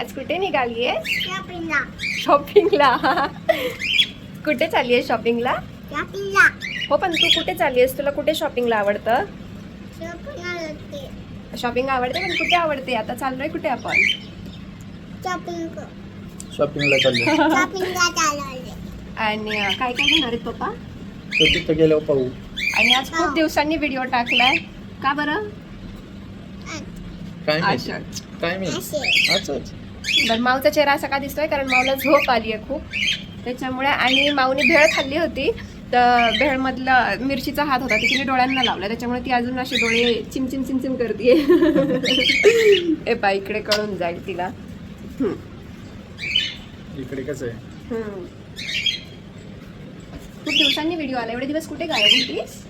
आज कुठे निघाली आहे शॉपिंगला. शॉपिंगला. कुठे चालली आहे शॉपिंगला. हो पण तू कुठे चालली आहेस तुला कुठे शॉपिंगला आवडतं? शॉपिंग आवडते पण कुठे आवडते? आता चाललोय कुठे आपण? शॉपिंग शॉपिंगला आणि काय काय घेणार आहेत पप्पा? तिथं पाहू. आणि आज खूप दिवसांनी व्हिडिओ टाकलाय. का बरं? काय काय असंच बरं माऊचा चेहरा असा का दिसतोय? कारण माऊला झोप आली आहे खूप. त्याच्यामुळे आणि माऊने भेळ खाल्ली होती. तर भेळमधलं मिरचीचा हात होता ती तिने डोळ्यांना लावला. त्याच्यामुळे ती अजून असे डोळे चिमचिम चिमचिम करते ए बा इकडे कळून जाईल तिला. इकडे कसं आहे. खूप दिवसांनी व्हिडिओ आला. एवढे दिवस कुठे गायब होतीस?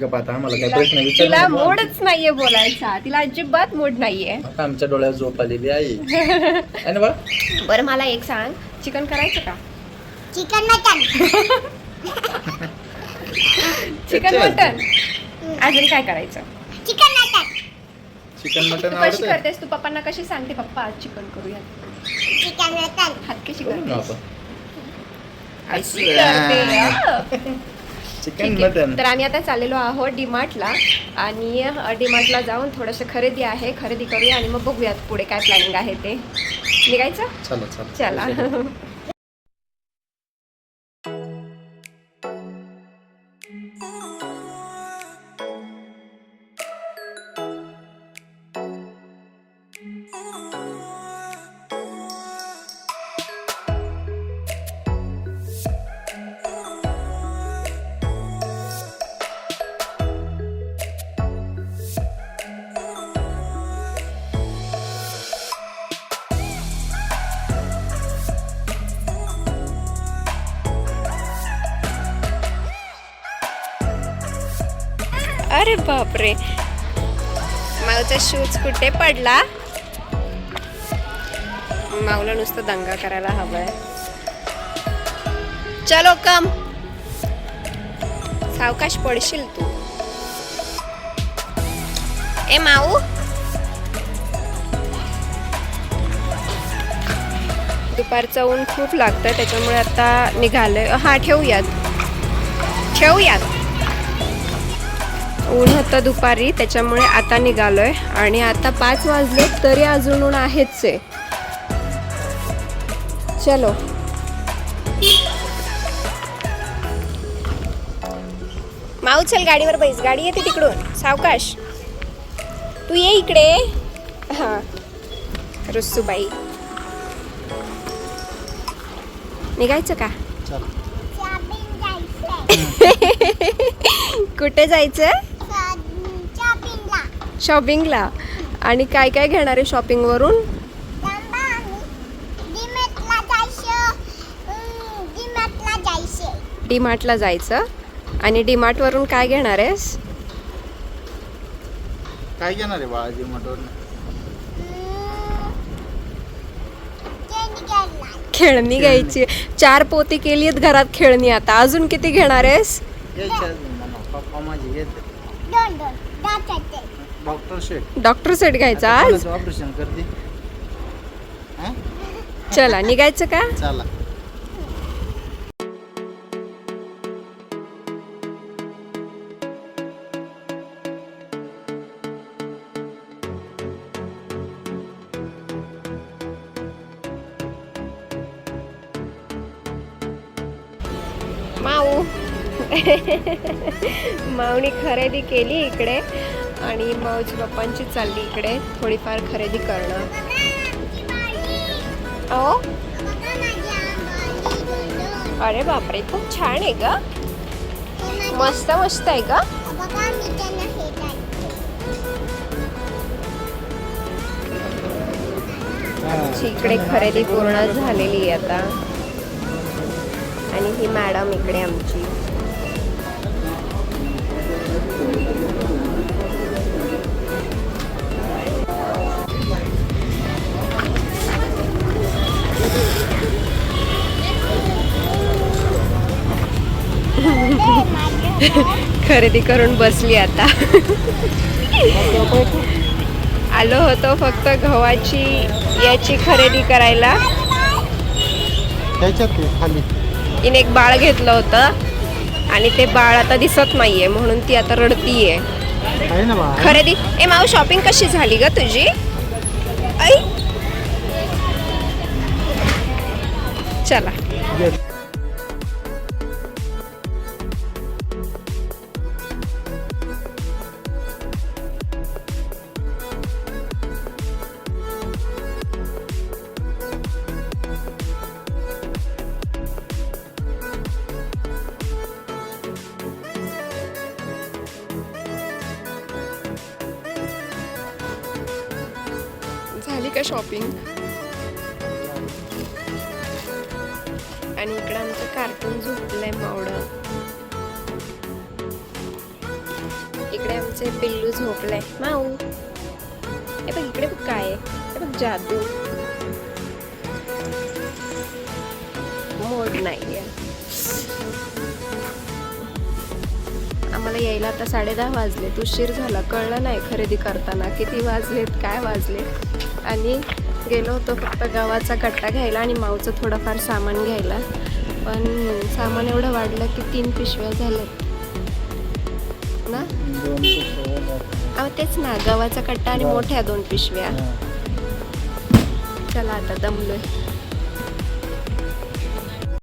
गप आता आम्हाला काय तिला प्रश्न तिला विचार मूडच नाहीये बोलायचा. तिला अजिबात मूड नाहीये. आता आमच्या डोळ्यात झोप आलेली आहे. है ना बा? बरं मला एक सांग. चिकन करायचं का? Chicken mutton. चिकन अच्छा. मटन. अजून काय करायचं? Chicken mutton. चिकन मटन तू कशी आवडतं करतेस? तू पप्पांना कशी सांगते? पप्पा आज चिकन करूया. Chicken mutton. हात कशी करू ना करतेस? अशी करते हं. चिकन ठीक आहे. मटन तर आम्ही आता चाललेलो आहोत डीमार्टला आणि डीमार्टला जाऊन थोडंसं खरेदी आहे. खरेदी करूया आणि मग बघूयात पुढे काय प्लॅनिंग आहे ते. निघायचं? चला. चला चला अरे बापरे. माऊचा शूज कुठे पडला? माऊला नुसतं दंगा करायला हवाय. चलो कम सावकाश पडशील तू. ए माऊ. दुपारचं ऊन खूप लागतं त्याच्यामुळे आता निघालोय. हा ठेवूयात. ठेवूयात. ऊन होतं दुपारी त्याच्यामुळे आता निघालोय. आणि आता पाच वाजले तरी अजून ऊन आहेच आहे चलो. माऊ चल गाडीवर बैस. गाडी येते तिकडून. सावकाश. तू ये इकडे. हा. रुस्सूबाई निघायचं का? कुठे जायचं? शॉपिंगला. आणि काय काय घेणार आहे शॉपिंगवरून? डीमार्टला जायचं. डी मार्टला आणि डी मार्टवरून काय घेणार आहेस? काय घेणार आहे घ्यायला. खेळणी घ्यायची. चार पोती केली आहेत घरात खेळणी आता. अजून किती घेणार आहेस पप्पा माझी येत दोन दोन दाखवते डॉक्टर शेठ डॉक्टर सेट घ्यायचा आज? ऑपरेशन करते? चला निघायचं का? चला. माऊ. माऊनी खरेदी केली इकडे. आणि मग पप्पांची चालली इकडे. थोडीफार खरेदी करणं. अहो. अरे बापरे खूप छान आहे का मस्त मस्त आहे का आमची इकडे खरेदी पूर्ण झालेली आहे आता. आणि ही मॅडम इकडे आमची. खरेदी करून बसली आता. आलो होतो फक्त गव्हाची याची खरेदी करायला. तिने एक बाळ घेतलं होतं आणि ते बाळ आता दिसत नाहीये म्हणून ती आता रडतीये. खरेदी? ए माऊ शॉपिंग कशी झाली ग तुझी? चला शॉपिंग आणि इकडं आमचं कार्टून झोपलंय मावडं इकडे आमचे पिल्लू झोपलंय. माऊ. हे बघ इकडे बघ काय आहे. हे बघ जादू. मोड नाहीये. आम्हाला यायला आता साडे दहा वाजले उशीर झाला. कळलं नाही खरेदी करताना. किती वाजलेत काय वाजले आणि गेलो होतो फक्त गव्हाचा कट्टा घ्यायला आणि माऊचं थोडंफार सामान घ्यायला. पण सामान एवढं वाढलं की तीन पिशव्या झाल्यात. ना? अहो तेच ना गव्हाचा कट्टा आणि मोठ्या दोन पिशव्या. चला आता दमलोय.